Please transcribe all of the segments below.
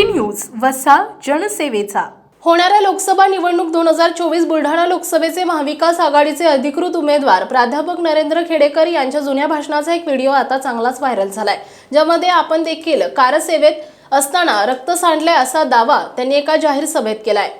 City news वसा जनसेवेचा. होणाऱ्या लोकसभा निवडणूक दोन हजार चोवीस बुलढाणा लोकसभेचे महाविकास आघाडीचे अधिकृत उमेदवार प्राध्यापक नरेंद्र खेडेकर यांच्या जुन्या भाषणाचा एक व्हिडिओ आता चांगलाच व्हायरल झालाय. ज्यामध्ये आपण देखील कारसेवेत असताना रक्त सांडले असा दावा त्यांनी एका जाहीर सभेत केलाय.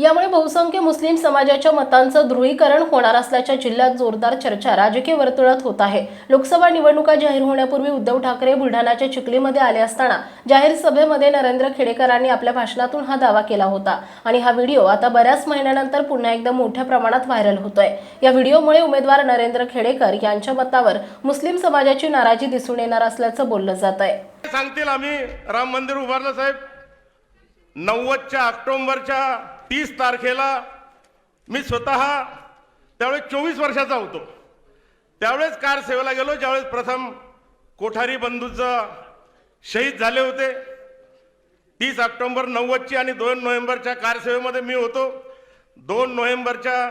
यामुळे बहुसंख्य मुस्लिम समाजाच्या मतांचं ध्रुवीकरण होणार असल्याच्या जिल्ह्यात जोरदार चर्चा राजकीय वर्तुळात होत आहे. लोकसभा निवडणुका जाहीर होण्यापूर्वी उद्धव ठाकरे बुलढाण्याच्या चिखलीमध्ये आले असताना जाहीर सभेमध्ये नरेंद्र खेडेकरांनी आपल्या भाषणातून हा दावा केला होता. आणि हा व्हिडिओ आता बऱ्याच महिन्यानंतर पुन्हा एकदा मोठ्या प्रमाणात व्हायरल होतोय. या व्हिडिओमुळे उमेदवार नरेंद्र खेडेकर यांच्या मतावर मुस्लिम समाजाची नाराजी दिसून येणार असल्याचं बोललं जात आहे सांगतील आम्ही. राम मंदिर उभारलं साहेब. नव्वदच्या ऑक्टोबरच्या तीस तारखेला मी स्वतः त्यावेळेस चोवीस वर्षाचा होतो. त्यावेळेस कार सेवेला गेलो ज्यावेळेस प्रथम कोठारी बंधूचं शहीद झाले होते. तीस ऑक्टोंबर नव्वदची आणि दोन नोव्हेंबरच्या कारसेवेमध्ये मी होतो. दोन नोव्हेंबरच्या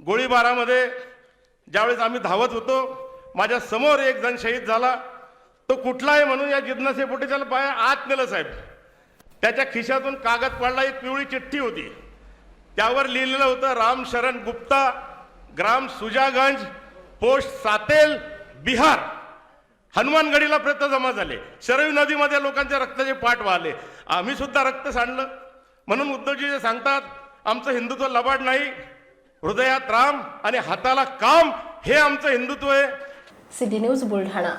गोळीबारामध्ये ज्यावेळेस आम्ही धावत होतो माझ्यासमोर एक जण शहीद झाला. तो कुठला आहे म्हणून या जिज्ञासेपोटी त्याला पाया आत नेलं साहेब. त्याच्या खिशातून कागद पडला एक पिवळी चिठ्ठी होती. त्यावर लिहिलेलं होतं राम शरण गुप्ता ग्राम सुजागंज पोस्ट सातेल बिहार. हनुमानगडीला प्रत जमा झाले. शरयू नदीमध्ये लोकांच्या रक्ताचे पाठ वाहले. आम्ही सुद्धा रक्त सांडलं. म्हणून उद्धवजी जे सांगतात आमचं हिंदुत्व लबाड नाही हृदयात राम आणि हाताला काम हे आमचं हिंदुत्व आहे. City news Buldhana.